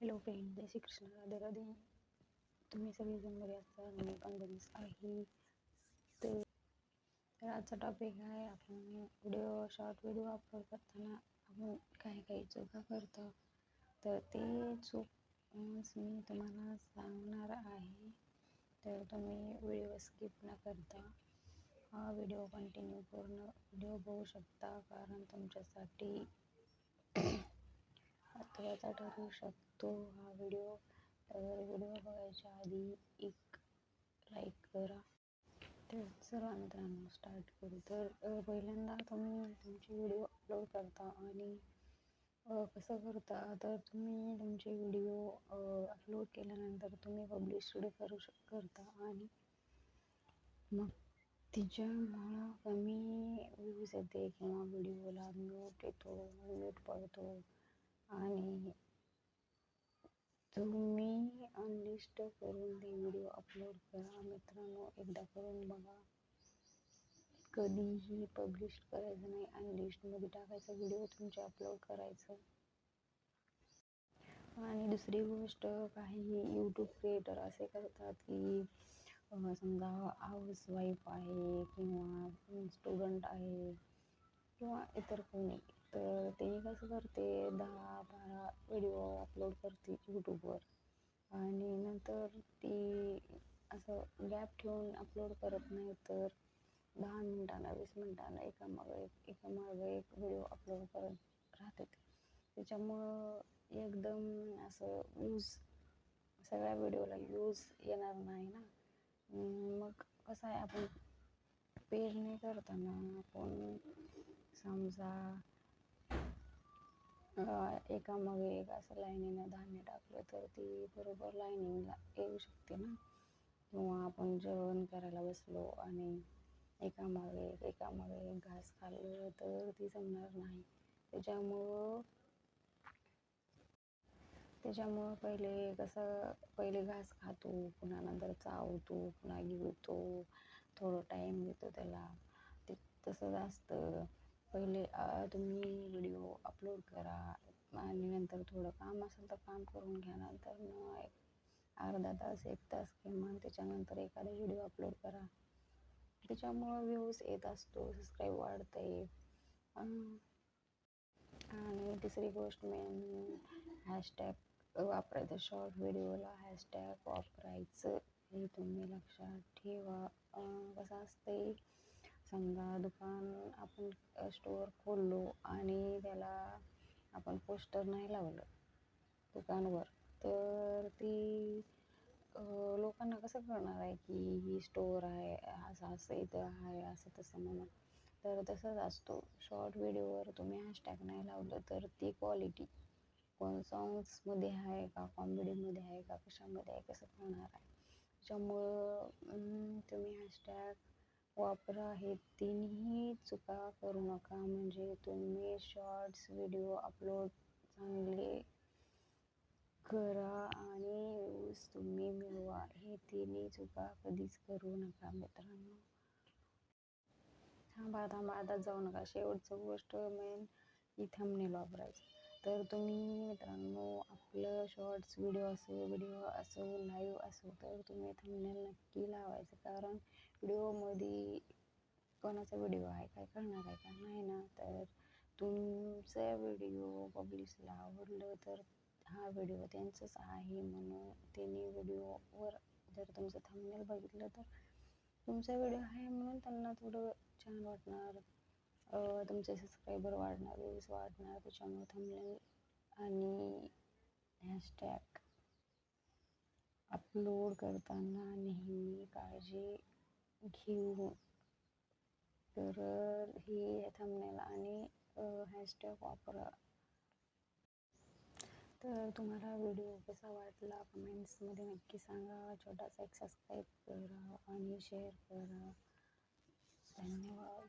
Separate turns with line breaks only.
Hello friend जय श्री कृष्ण. राधे राधे तुम्ही सगळेजण बरे असता मी पण बरीच आहे. तर तर आजचा टॉपिक आहे आपण व्हिडिओ शॉर्ट व्हिडिओ अपलोड करताना आपण काही काही चुका करतो. तर ते चूक मी तुम्हाला सांगणार आहे. तर तुम्ही व्हिडिओ स्किप न करता हा व्हिडिओ कंटिन्यू पूर्ण व्हिडिओ बघू शकता. कारण तुमच्यासाठी महत्त्वाचा ठरू शकतो. हा व्हिडिओ तर व्हिडिओ बघायच्या आधी एक लाईक करा. तर चला मित्रांनो स्टार्ट करू. तर पहिल्यांदा तुम्ही तुमची व्हिडिओ अपलोड करता आणि कसं करता? तर तुम्ही तुमचे व्हिडिओ अपलोड केल्यानंतर तुम्ही पब्लिश करू शक करता आणि मग तिच्यामुळं कमी व्ह्यूज येते किंवा व्हिडिओला म्यूट येतो म्यूट पडतो. आणि तुम्ही अनलिस्ट करून ते व्हिडिओ अपलोड करा. मित्रांनो एकदा करून बघा. कधीही पब्लिश करायचं नाही. अनलिस्टमध्ये टाकायचा व्हिडिओ तुमचे अपलोड करायचं. आणि दुसरी गोष्ट काही यूट्यूब क्रिएटर असे करतात की समजा हाऊस वाईफ आहे किंवा स्टुडंट आहे किंवा इतर कोणी. तर ते कसं करते दहा बारा व्हिडिओ अपलोड करते यूट्यूबवर आणि नंतर ती असं गॅप ठेवून अपलोड करत नाही तर दहा मिनटांना वीस मिनटांना एकामागं एक एकामागं एक व्हिडिओ अपलोड करत राहते त्याच्यामुळं एकदम असं यूज सगळ्या व्हिडिओला यूज येणार नाही ना. मग कसं आहे आपण पेरणी करताना आपण समजा एका मग एक असं लाईनीनं धान्य टाकलं तर ती बरोबर लाईनिंगला येऊ शकते ना. किंवा आपण जेवण करायला बसलो आणि एकामागे एक एकामागे एक घास खाल्लं तर ती जमणार नाही. त्याच्यामुळं त्याच्यामुळं पहिले कसं पहिले घास खातो पुन्हा नंतर चावतो पुन्हा गिळतो थोडं टाईम घेतो त्याला. ते तसंच असतं. पहिले तुम्ही व्हिडिओ अपलोड करा आणि नंतर थोडं काम असेल तर काम करून घ्या. नंतर मग एक अर्धा तास एक तास किंवा त्याच्यानंतर एखादा व्हिडिओ अपलोड करा. त्याच्यामुळं व्ह्यूज येत असतो सबस्क्राईब वाढते आणि तिसरी गोष्ट मेन हॅशटॅग वापरायचं शॉर्ट व्हिडिओला हॅशटॅग वापरायचं. हे तुम्ही लक्षात ठेवा. कसं असते समजा दुकान आपण स्टोअर खोललो आणि त्याला आपण पोस्टर नाही लावलं दुकानवर तर ती लोकांना कसं कळणार आहे की ही स्टोअर आहे असं असं इथं आहे असं तसं म्हणून. तर तसंच असतो. शॉर्ट व्हिडिओवर तुम्ही हॅशटॅग नाही लावलं तर ती क्वालिटी कोण सॉंग्समध्ये आहे का कॉमेडीमध्ये आहे का कशामध्ये आहे कसं कळणार आहे? त्याच्यामुळं तुम्ही हॅशटॅग वापरा हे तिन्ही चुका करू नका. म्हणजे तुम्ही शॉर्ट्स व्हिडिओ अपलोड चांगले करा आणि व्ह्यूज तुम्ही मिळवा. हे तिन्ही चुका कधीच करू नका मित्रांनो. थांबा थांबा आता जाऊ नका. शेवटचं गोष्ट मेन ही थंबनेल वापरायचं तर तुम्ही मित्रांनो आपलं शॉर्ट्स व्हिडिओ असो व्हिडिओ असो लाईव्ह असो तर तुम्ही थंबनेल नक्की लावायचं. कारण व्हिडिओमध्ये कोणाचा व्हिडिओ आहे काय करणार आहे का नाही ना. तर तुमचा व्हिडिओ पब्लिशला आवडलं तर हा व्हिडिओ त्यांचंच आहे म्हणून त्यांनी व्हिडिओवर जर तुमचं थंबनेल बघितलं तर तुमचा व्हिडिओ आहे म्हणून त्यांना थोडं छान वाटणार. तुमचे सबस्क्रायबर वाढणार व्ह्यूज वाढणार त्याच्यामुळे थंबनेल आणि हॅशटॅग अपलोड करताना नेहमी काळजी घेऊ. तर ही थंबनेल आणि हॅशटॅग वापरा. तर तुम्हाला व्हिडिओ कसा वाटला कमेंट्समध्ये नक्की सांगा. छोटासा एक सबस्क्राईब करा आणि शेअर करा. धन्यवाद.